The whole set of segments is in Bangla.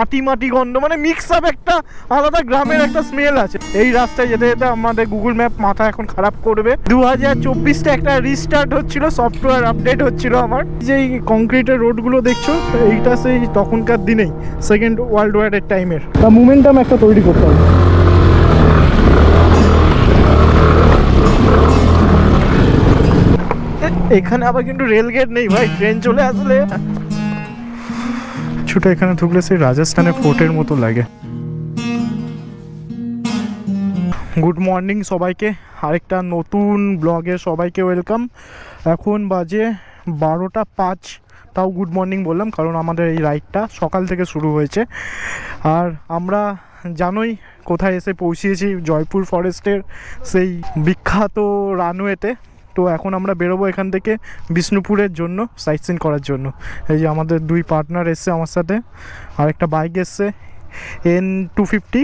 মাটি মাটি গন্ধ মানে মিক্স আপ একটা আলাদা গ্রামের একটা স্মেল আছে। এই রাস্তায় যেতে যেতে আমাদের গুগল ম্যাপ মাথা এখন খারাপ করবে। দু হাজার চব্বিশটা একটা রিস্টার্ট হচ্ছিল সফটওয়্যার আপডেট হচ্ছিল আমার। যে এই কংক্রিটের রোডগুলো দেখছ, এইটা সেই তখনকার দিনেই সেকেন্ড ওয়ার্ল্ড ওয়ারের টাইমের তা মুমেন্টাম একটা তৈরি করতে হবে। এখানে আবার কিন্তু রেল গেট নেই ভাই ট্রেন চলে আসলে। ছুটে এখানে ঢুকলে সেই রাজস্থানের ফোর্টের মতো লাগে। গুড মর্নিং সবাইকে। আরেকটা নতুন ব্লগে সবাইকে ওয়েলকাম এখন বাজে বারোটা পাঁচ। তাও গুড মর্নিং বললাম, কারণ আমাদের এই রাইডটা সকাল থেকে শুরু হয়েছে। আর আমরা জানোই কোথায় এসে পৌঁছিয়েছি জয়পুর ফরেস্টের সেই বিখ্যাত রানওয়েতে তো এখন আমরা বেরোবো এখান থেকে বিষ্ণুপুরের জন্য সাইট সিন করার জন্য। এই যে আমাদের দুই পার্টনার এসছে আমার সাথে, আর একটা বাইক এসছে এন টু ফিফটি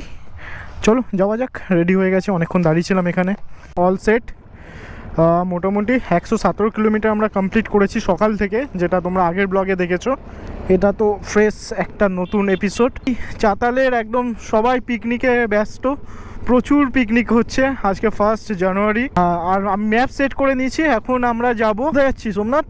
চলো যাওয়া যাক রেডি হয়ে গেছে, অনেকক্ষণ দাঁড়িয়েছিলাম এখানে। অল সেট মোটামুটি একশো সতেরো কিলোমিটার আমরা কমপ্লিট করেছি সকাল থেকে যেটা তোমরা আগের ব্লগে দেখেছ। এটা তো ফ্রেশ একটা নতুন এপিসোড চাতালের একদম সবাই পিকনিকে ব্যস্ত প্রচুর পিকনিক হচ্ছে আজকে ফার্স্ট জানুয়ারি আর আমি ম্যাপ সেট করে নিয়েছি এখন আমরা যাব। যাচ্ছি সোমনাথ?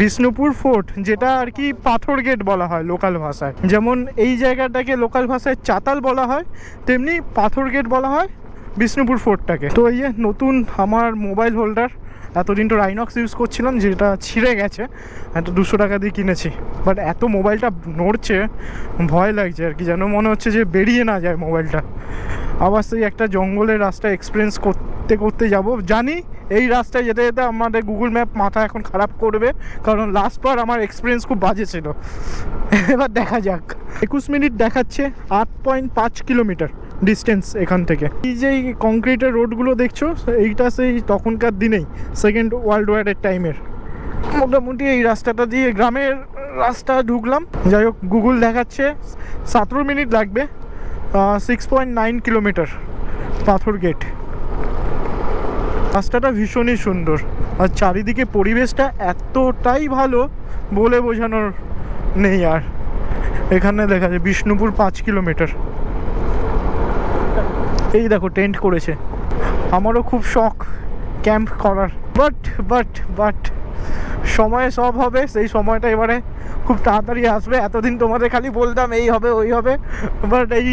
বিষ্ণুপুর ফোর্ট যেটা আর কি পাথর গেট বলা হয় লোকাল ভাষায়। যেমন এই জায়গাটাকে লোকাল ভাষায় চাতাল বলা হয় তেমনি পাথর গেট বলা হয়। বিষ্ণুপুর ফোর্টটাকে। তো এই যে নতুন আমার মোবাইল হোল্ডার, এতদিন তো রাইনক্স ইউজ করছিলাম, যেটা ছিঁড়ে গেছে, এত দুশো টাকা দিয়ে কিনেছি। বাট এত মোবাইলটা নড়ছে, ভয় লাগছে আর কি, যেন মনে হচ্ছে যে বেরিয়ে না যায় মোবাইলটা। আবার সেই একটা জঙ্গলের রাস্তা এক্সপিরিয়েন্স করতে করতে যাব। জানি এই রাস্তায় যেতে যেতে আমাদের গুগল ম্যাপ মাথা এখন খারাপ করবে, কারণ লাস্ট বার আমার এক্সপিরিয়েন্স খুব বাজে ছিল। এবার দেখা যাক। একুশ মিনিট দেখাচ্ছে, আট পয়েন্ট পাঁচ কিলোমিটার। ডিস্টেন্স এখান থেকে। এই যে কংক্রিটের রোডগুলো দেখছ, এইটা সেই তখনকার দিনেই সেকেন্ড ওয়ার্ল্ড ওয়ারের টাইমের মোটামুটি এই রাস্তাটা দিয়ে গ্রামের রাস্তা ঢুকলাম। যাই হোক গুগল দেখাচ্ছে, সতেরো মিনিট লাগবে সিক্স পয়েন্ট নাইন কিলোমিটার পাথর গেট রাস্তাটা ভীষণই সুন্দর। আর চারিদিকে পরিবেশটা এতটাই ভালো, বলে বোঝানোর নেই আর। এখানে দেখা যায়, বিষ্ণুপুর পাঁচ কিলোমিটার এই দেখো টেন্ট করেছে। আমারও খুব শখ ক্যাম্প করার। বাট বাট বাট সময়ে সব হবে, সেই সময়টা এবারে খুব তাড়াতাড়ি আসবে। এতদিন তোমাদের খালি বলতাম এই হবে, ওই হবে। বাট এই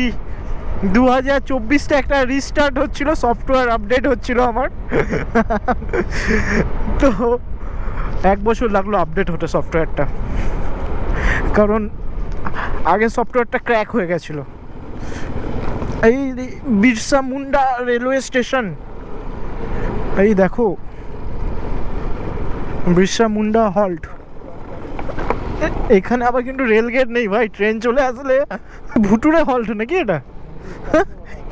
দু হাজার চব্বিশটা একটা রিস্টার্ট হচ্ছিল সফটওয়্যার আপডেট হচ্ছিল আমার। তো এক বছর লাগল আপডেট হতে সফটওয়্যারটা কারণ আগে সফটওয়্যারটা ক্র্যাক হয়ে গেছিল। এই বিরসা মুন্ডা রেলওয়ে স্টেশন। এই দেখো। বিরসা মুন্ডা হল্ট। এখানে আবার কিন্তু রেল গেট নেই ভাই, ট্রেন চলে আসলে ভুটুরে হল্ট নাকি এটা?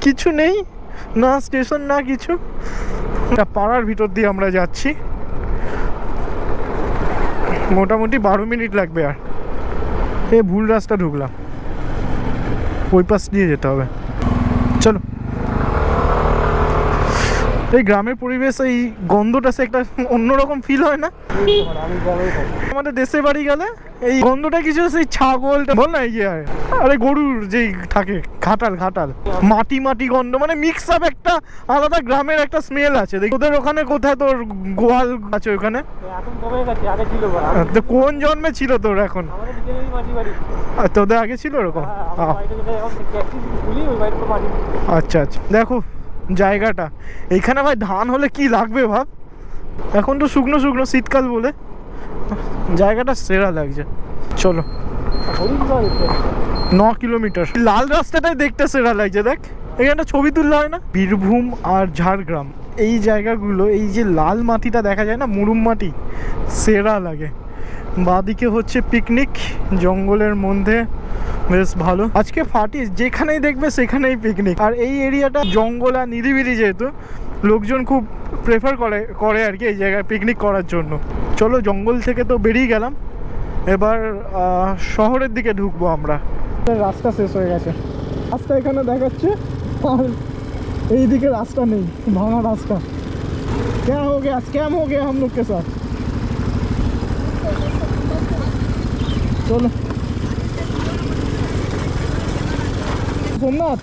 কিছু নেই, না স্টেশন, না কিছু। পাড়ার ভিতর দিয়ে আমরা যাচ্ছি। মোটামুটি বারো মিনিট লাগবে আর। এ, ভুল রাস্তা ঢুকলাম। ওই পাশ দিয়ে যেতে হবে। চলো এই গ্রামের পরিবেশ এই গন্ধটা সে একটা অন্যরকম ফিল হয় না? আমাদের দেশে বাড়ি গেলে এই গন্ধটা কিছু সেই ছাগল বল না এই যে আরে গরুর যেই থাকে ঘাটাল ঘাটাল। মাটি মাটি গন্ধ মানে মিক্স আপ একটা আলাদা গ্রামের একটা স্মেল আছে। দেখ ওদের ওখানে কোথায় তোর গোয়াল আছে ওখানে? কোন জন্মে ছিল তোর এখন? তোদের আগে ছিল ওরকম? হ্যাঁ, আচ্ছা আচ্ছা। দেখো জায়গাটা। এইখানে ভাই ধান হলে কি লাগবে ভাব? এখন তো শুকনো শুকনো শীতকাল বলে। জায়গাটা সেরা লাগছে। চলো। ন কিলোমিটার। লাল রাস্তাটাই দেখতে সেরা লাগছে, দেখ। এখানে ছবি তুললে হয় না? বীরভূম আর ঝাড়গ্রাম। এই জায়গাগুলো, এই যে লাল মাটিটা দেখা যায় না, মুরুম মাটি? সেরা লাগে। বাদিকে হচ্ছে পিকনিক জঙ্গলের মধ্যে বেশ ভালো আজকে ফাটি যেখানেই দেখবে সেখানেই পিকনিক আর এই এরিয়াটা জঙ্গল আর নিরিবিলি যেহেতু লোকজন খুব প্রেফার করে করে আর কি এই জায়গায় পিকনিক করার জন্য চলো জঙ্গল থেকে তো বেরিয়ে গেলাম এবার আহ, শহরের দিকে ঢুকবো আমরা রাস্তা শেষ হয়ে গেছে রাস্তা এখানে দেখাচ্ছে আর এইদিকে রাস্তা নেই ভাঙা রাস্তা क्या हो गया स्कैम हो गया हम लोग के साथ চলো সোমনাথ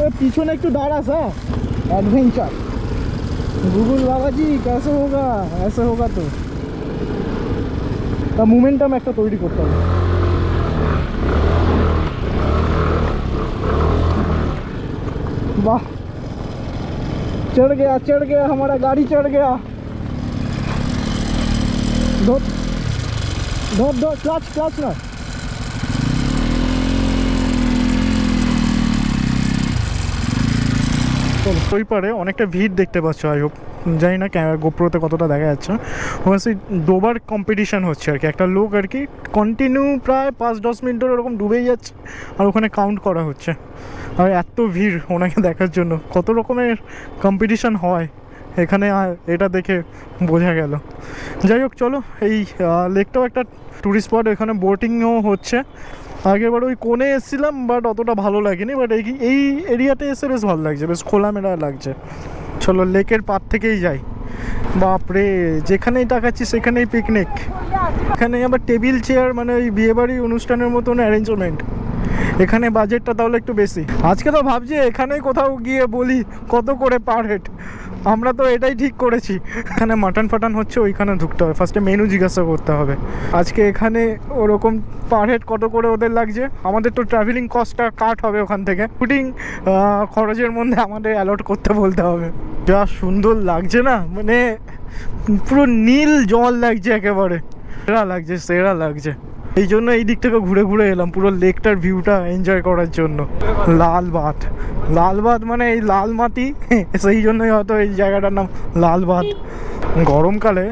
ए, पीछे একটু দাঁড়াস হ্যাঁ एडवेंचर गूगल बाबा जी कैसे होगा ऐसे होगा तो তা মোমেন্টাম একটা তৈরি করতে হবে वाह चढ़ गया चढ़ गया हमारा गाड़ी चढ़ गया धो धो धो क्लच क्लच ना ওই পারে, অনেকটা ভিড় দেখতে পাচ্ছ আই হোপ জানি না গোপ্রোতে কতটা দেখা যাচ্ছে। ওখানে সেই ডোবার কম্পিটিশান হচ্ছে আর কি। একটা লোক আর কি কন্টিনিউ প্রায় পাঁচ, দশ মিনিট ধরে ওরকম ডুবেই যাচ্ছে আর ওখানে কাউন্ট করা হচ্ছে। আর এত ভিড় ওনাকে দেখার জন্য। কত রকমের কম্পিটিশান হয়। এখানে এটা দেখে বোঝা গেল। যাই হোক, চলো, এই লেকটাও একটা ট্যুরিস্ট স্পট এখানে বোটিংও হচ্ছে। আগেরবার ওই কোণে এসেছিলাম বাট অতটা ভালো লাগেনি বাট এই এই এরিয়াতে এসে বেশ ভালো লাগছে, বেশ খোলামেলা লাগছে। চলো লেকের পার থেকেই যাই। বাপরে, যেখানেই তাকাচ্ছি সেখানেই পিকনিক এখানে আবার টেবিল চেয়ার মানে ওই বিয়েবাড়ি অনুষ্ঠানের মতন অ্যারেঞ্জমেন্ট এখানে বাজেটটা তাহলে একটু বেশি। আজকে তো ভাবছি এখানেই কোথাও গিয়ে বলি কত করে পার হেড আমরা তো এটাই ঠিক করেছি। এখানে মাটন ফাটান হচ্ছে, ওইখানে ঢুকতে হবে। ফার্স্টে মেনু জিজ্ঞাসা করতে হবে। আজকে এখানে ওরকম পার হেড কত করে ওদের লাগছে? আমাদের তো ট্রাভেলিং কস্টটা কাট হবে ওখান থেকে। ফুটিং খরচের মধ্যে আমাদের অ্যালট করতে বলতে হবে। যা সুন্দর লাগছে না? মানে পুরো নীল জল লাগছে একেবারে। সেরা লাগছে সেরা লাগছে। এই জন্য এই দিক থেকে ঘুরে ঘুরে এলাম, পুরো লেকটার ভিউটা এনজয় করার জন্য। লাল বাঁধ। লাল মানে এই লাল মাটি, সেই জন্যই হয়তো এই জায়গাটার নাম লাল গরমকালে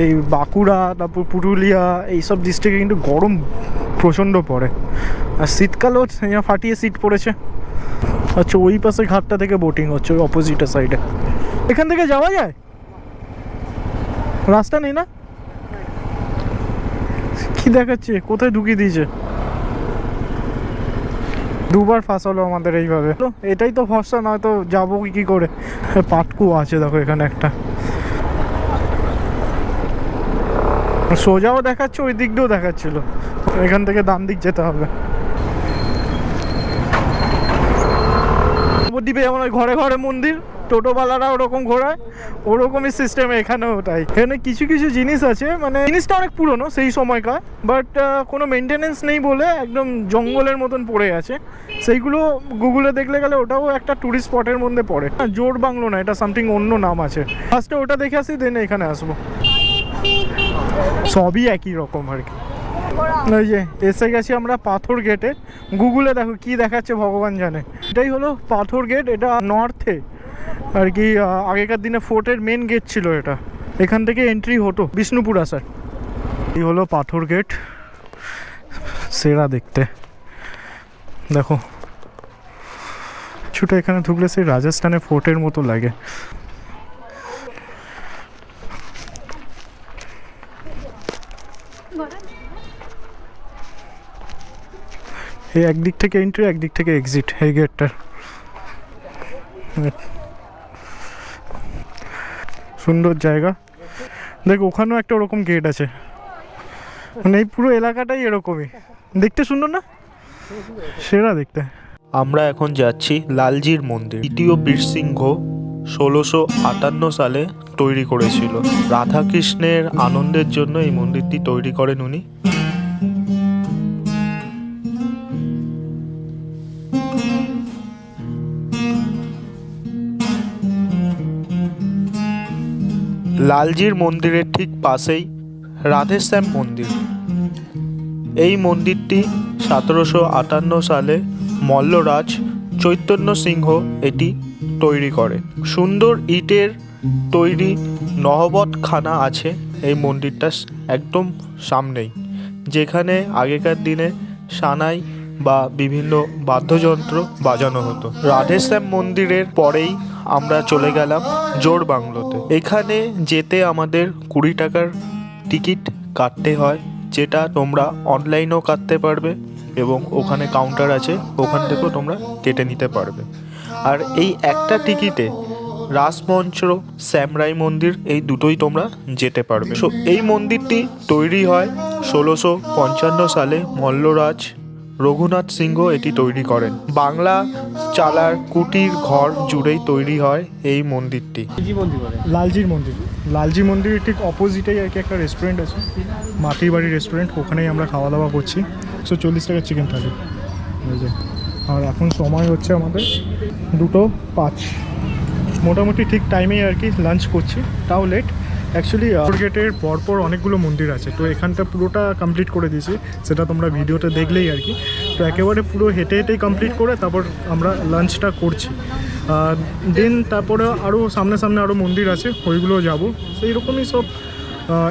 এই বাঁকুড়া, তারপর পুরুলিয়া, এইসব ডিস্ট্রিক্টে কিন্তু গরম প্রচণ্ড পড়ে। আর শীতকালেও ফাটিয়ে শীত পড়েছে। আচ্ছা ওই পাশে ঘাটটা থেকে বোটিং হচ্ছে ওই অপোজিটের সাইডে এখান থেকে যাওয়া যায়? রাস্তা নেই না? কি দেখাচ্ছে? কোথায় ঢুকিয়ে দিয়েছে? দুবার ফাঁসালো আমাদের এইভাবে। এটাই তো ভরসা, নয়তো যাব কি করে? পাটকু আছে, দেখো এখানে একটা। সোজাও দেখাচ্ছে, ওই দিক দিয়েও দেখাচ্ছিল। এখান থেকে ডান দিক যেতে হবে। নবদ্বীপে যেমন ওই ঘরে ঘরে মন্দির টোটোওয়ালারা ওরকম ঘোরায়, ওরকমই সিস্টেম এখানেও তাই। এখানে কিছু কিছু জিনিস আছে মানে জিনিসটা অনেক পুরনো সেই সময়কার বাট কোনো মেনটেনেন্স নেই বলে একদম জঙ্গলের মতন পড়ে আছে। সেইগুলো গুগলে দেখলে গেলে ওটাও একটা ট্যুরিস্ট স্পটের মধ্যে পড়ে। জোর বাংলো না, এটা সামথিং অন্য নাম আছে। ফার্স্টে ওটা দেখে আসি দেন এখানে আসব। সবই একই রকম আর কি। ওই যে, এসে গেছি আমরা পাথর গেটে গুগলে দেখো কি দেখাচ্ছে, ভগবান জানে। এটাই হলো পাথর গেট এটা নর্থে আর কি আগেকার দিনে ফোর্টের মেন গেট ছিল এটা। এখান থেকে এন্ট্রি হতো, বিষ্ণুপুর আসার এই হলো পাথর গেট সেরা দেখতে। দেখো। কিছুটা এখানে ঢুকলে সেই রাজস্থানের ফোর্টের মতো লাগে। একদিক থেকে এন্ট্রি একদিক থেকে এক্সিট এই গেটটার সুন্দর জায়গা। দেখ, ওখানেও একটা ওরকম গেট আছে। মানে এই পুরো এলাকাটাই এরকমই। দেখতে সুন্দর না? সেরা দেখতে। আমরা এখন যাচ্ছি লালজির মন্দির। দ্বিতীয় বীরসিংহ ষোলোশো আটান্ন সালে তৈরি করেছিল। রাধাকৃষ্ণের আনন্দের জন্য এই মন্দিরটি তৈরি করেন উনি। লালজির মন্দিরের ঠিক পাশেই রাধেশ্যাম মন্দির। এই মন্দিরটি সতেরোশো আটান্ন সালে মল্লরাজ চৈতন্য সিংহ এটি তৈরি করে সুন্দর ইটের তৈরি নহবতখানা আছে এই মন্দিরটা একদম সামনেই, যেখানে আগেকার দিনে সানাই বা বিভিন্ন বাদ্যযন্ত্র বাজানো হতো। রাধেশ্যাম মন্দিরের পরেই আমরা চলে গেলাম জোর বাংলোতে। এখানে যেতে আমাদের কুড়ি টাকার টিকিট কাটতে হয়, যেটা তোমরা অনলাইনেও কাটতে পারবে এবং ওখানে কাউন্টার আছে, ওখান থেকেও তোমরা কেটে নিতে পারবে। আর এই একটা টিকিটে রাসমঞ্চ শ্যামরাই মন্দির, এই দুটোই তোমরা যেতে পারবে। সো এই মন্দিরটি তৈরি হয় ষোলোশো পঞ্চান্ন সালে মল্লরাজ রঘুনাথ সিংহ এটি তৈরি করেন। বাংলা চালার কুটির ঘর জুড়েই তৈরি হয় এই মন্দিরটি। লালজির মন্দির। লালজি মন্দিরের ঠিক অপোজিটেই আর কি একটা রেস্টুরেন্ট আছে। মাটির বাড়ি রেস্টুরেন্ট ওখানেই আমরা খাওয়া দাওয়া করছি। একশো চল্লিশ টাকা চিকেন থালি যে আর এখন সময় হচ্ছে আমাদের দুটো পাঁচ। মোটামুটি ঠিক টাইমেই আর কি লাঞ্চ করছি তাও লেট অ্যাকচুয়ালি গেটের পরপর অনেকগুলো মন্দির আছে। তো এখানটা পুরোটা কমপ্লিট করে দিয়েছি। সেটা তোমরা ভিডিওতে দেখলেই আর কি। তো একেবারে পুরো হেঁটে হেঁটেই কমপ্লিট করে তারপর আমরা লাঞ্চটা করছি। দেন তারপরে আরও সামনে সামনে আরও মন্দির আছে ওইগুলো যাব। সেই রকমই সব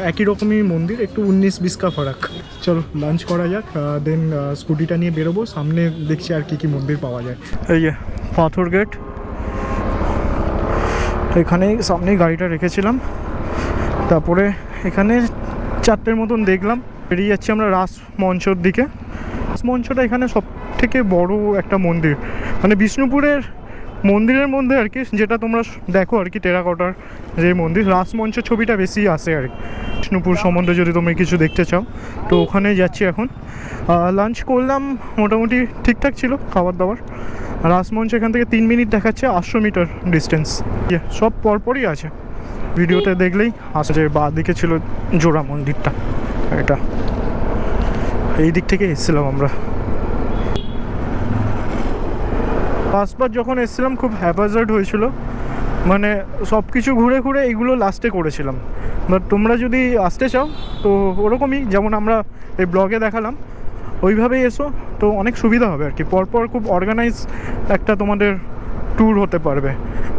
একই রকমই মন্দির, একটু উনিশ বিশ কা ফারাক। চলো লাঞ্চ করা যাক দেন স্কুটিটা নিয়ে বেরোবো। সামনে দেখছি আর কি কি মন্দির পাওয়া যায়। এই যে, পাথর গেট এখানেই সামনেই গাড়িটা রেখেছিলাম। তারপরে এখানে চারটের মতন দেখলাম। বেরিয়ে যাচ্ছি আমরা রাস মঞ্চর দিকে। মঞ্চটা এখানে সব থেকে বড় একটা মন্দির। মানে বিষ্ণুপুরের মন্দিরের মধ্যে আর কি, যেটা তোমরা দেখো আর কি, টেরাকটার যে মন্দির রাসমঞ্চ ছবিটা বেশি আসে আর কি। বিষ্ণুপুর সম্বন্ধে যদি তুমি কিছু দেখতে চাও। তো ওখানে যাচ্ছি এখন। লাঞ্চ করলাম, মোটামুটি ঠিকঠাক ছিল খাবার দাবার রাসমঞ্চ এখান থেকে তিন মিনিট দেখাচ্ছে, আটশো মিটার ডিস্টেন্স সব পরপরই আছে। ভিডিওতে দেখলেই আসে যে বা দিকে ছিল জোড়া মন্দিরটা, এটা। এই দিক থেকে এসেছিলাম আমরা। ফার্স্টবার যখন এসেছিলাম, খুব হ্যাপাজার্ড হয়েছিল। মানে সব কিছু ঘুরে ঘুরে এইগুলো লাস্টে করেছিলাম। বাট তোমরা যদি আসতে চাও, তো ওরকমই যেমন আমরা এই ব্লগে দেখালাম, ওইভাবেই এসো। তো অনেক সুবিধা হবে আর কি। পরপর খুব অর্গানাইজ একটা তোমাদের ট্যুর হতে পারবে।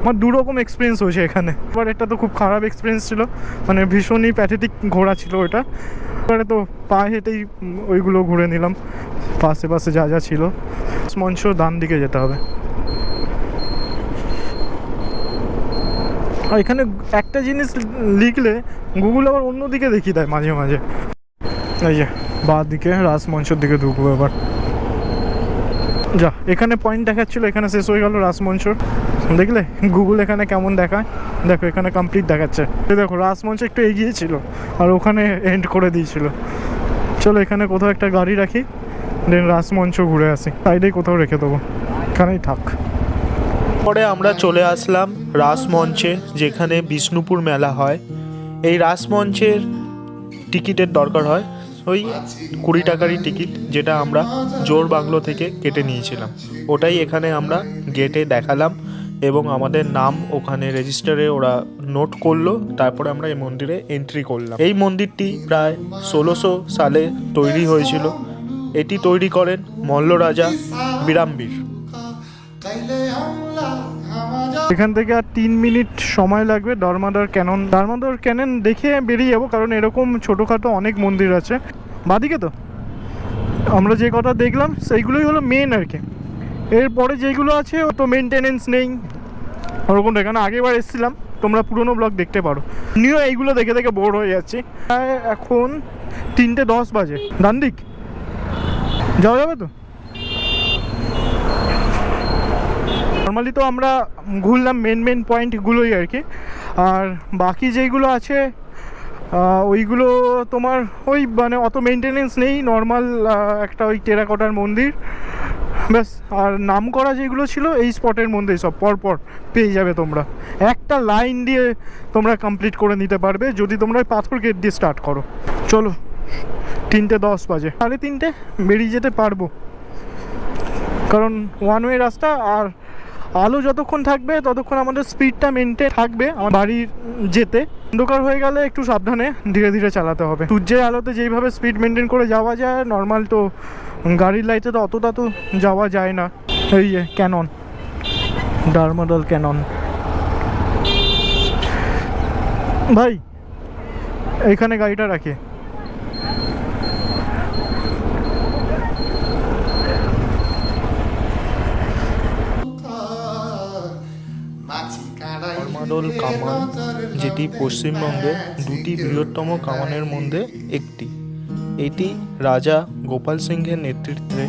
আমার দু রকম এক্সপিরিয়েন্স হয়েছে এখানে। এবার এটা তো খুব খারাপ এক্সপিরিয়েন্স ছিল। মানে ভীষণই প্যাথেটিক ঘোরা ছিল ওটা এবারে তো পা হেঁটেই ওইগুলো ঘুরে নিলাম। পাশে পাশে যা যা ছিল। মঞ্চ ডান দিকে যেতে হবে। আর এখানে একটা জিনিস লিখলে গুগল আবার অন্যদিকে দেখিয়ে দেয় মাঝে মাঝে। এই যে, বা দিকে রাসমঞ্চর দিকে ঢুকবো এবার। যা, এখানে পয়েন্ট দেখাচ্ছিল, এখানে শেষ হয়ে গেল রাসমঞ্চর দেখলে? গুগল এখানে কেমন দেখায়? দেখো, এখানে কমপ্লিট দেখাচ্ছে। দেখো রাসমঞ্চ একটু এগিয়ে ছিল, আর ওখানে এন্ড করে দিয়েছিল। চলো, এখানে কোথাও একটা গাড়ি রাখি দেন রাসমঞ্চ ঘুরে আসি। সাইডেই কোথাও রেখে দেবো। এখানেই থাক। পরে আমরা চলে আসলাম রাসমঞ্চে যেখানে বিষ্ণুপুর মেলা হয়। এই রাসমঞ্চের টিকিটের দরকার হয়। ওই কুড়ি টাকারই টিকিট যেটা আমরা জোর বাংলো থেকে কেটে নিয়েছিলাম। ওটাই এখানে আমরা গেটে দেখালাম এবং আমাদের নাম ওখানে রেজিস্টারে ওরা নোট করল, তারপরে আমরা এই মন্দিরে এন্ট্রি করলাম। এই মন্দিরটি প্রায় ষোলোশো সালে তৈরি হয়েছিল। এটি তৈরি করেন মল্ল রাজা বিরামবীর। এখান থেকে আর তিন মিনিট সময় লাগবে দারমাদার ক্যানন। দারমাদার ক্যানন দেখে বেরিয়ে যাব, কারণ এরকম ছোটোখাটো অনেক মন্দির আছে। বাদিকে তো? আমরা যে কটা দেখলাম, সেইগুলোই হলো মেন আর কি। এরপরে যেগুলো আছে, ও তো মেনটেনেন্স নেই। ওরকম এখানে আগেবার এসেছিলাম। তোমরা পুরনো ব্লগ দেখতে পারো। নিও এইগুলো দেখে দেখে বোর হয়ে যাচ্ছি। এখন তিনটে দশ বাজে। ডান দিক যাওয়া যাবে তো? নর্মালি তো আমরা ঘুরলাম মেন মেন পয়েন্টগুলোই আর কি। আর বাকি যেইগুলো আছে ওইগুলো তোমার ওই মানে অত মেনটেনেন্স নেই নর্মাল একটা ওই টেরাকোটার মন্দির। ব্যাস, আর নাম করা যেগুলো ছিল, এই স্পটের মধ্যে সব পরপর পেয়ে যাবে তোমরা। একটা লাইন দিয়ে তোমরা কমপ্লিট করে নিতে পারবে, যদি তোমরা পাথর গেট দিয়ে স্টার্ট করো। চলো, তিনটে দশ বাজে। সাড়ে তিনটে বেরিয়ে যেতে পারব। কারণ ওয়ান ওয়ে রাস্তা আর আলো যতক্ষণ থাকবে, ততক্ষণ আমাদের স্পিডটা মেনটেন থাকবে আমার বাড়ির যেতে। অন্ধকার হয়ে গেলে একটু সাবধানে ধীরে ধীরে চালাতে হবে। সূর্যের আলোতে যেইভাবে স্পিড মেনটেন করে যাওয়া যায় নর্মাল তো গাড়ির লাইটে তো অতটা তো যাওয়া যায় না। এই যে ক্যানন ডারমাডল ক্যানন ভাই এইখানে গাড়িটা রাখি। ধর্মাদল কামান, যেটি পশ্চিমবঙ্গের দুটি বৃহত্তম কামানের মধ্যে একটি। এটি রাজা গোপাল সিংহের নেতৃত্বে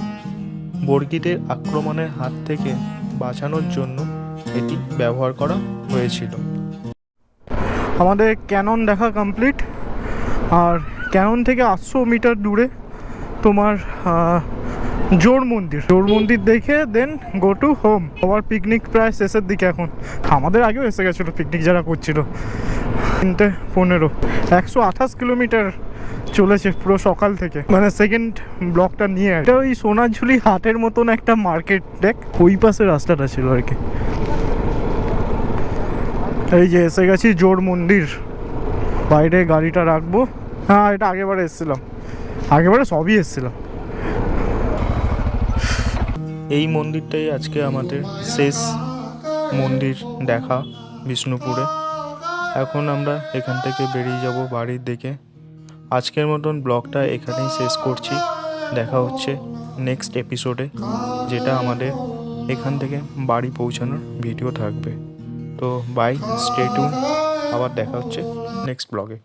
বর্গীদের আক্রমণের হাত থেকে বাঁচানোর জন্য এটি ব্যবহার করা হয়েছিল। আমাদের ক্যানন দেখা কমপ্লিট। আর ক্যানন থেকে আটশো মিটার দূরে তোমার জোর মন্দির। জোর মন্দির দেখে দেন গো টু হোম আবার পিকনিক প্রায় শেষের দিকে এখন। আমাদের আগেও এসে গেছিল পিকনিক যারা করছিল। তিনটে পনেরো। একশো আঠাশ কিলোমিটার চলেছে পুরো সকাল থেকে। মানে সেকেন্ড ব্লকটা নিয়ে এটা ওই সোনাঝুলি হাটের মতন একটা মার্কেট দেখ। ওই পাশে রাস্তাটা ছিল আর কি। এই যে এসে গেছি জোর মন্দির। বাইরে গাড়িটা রাখব। হ্যাঁ এটা আগেবারে এসেছিলাম। আগেবারে সবই এসেছিলাম। এই মন্দিরটাই আজকে আমাদের শেষ মন্দির দেখা বিষ্ণুপুরে। এখন আমরা এখান থেকে বেরিয়ে যাব বাড়ির দিকে। আজকের মতন ব্লগটা এখানেই শেষ করছি। দেখা হচ্ছে নেক্সট এপিসোডে যেটা আমাদের এখান থেকে বাড়ি পৌঁছানোর ভিডিও থাকবে। তো বাই স্টে আবার দেখা হচ্ছে নেক্সট ব্লগে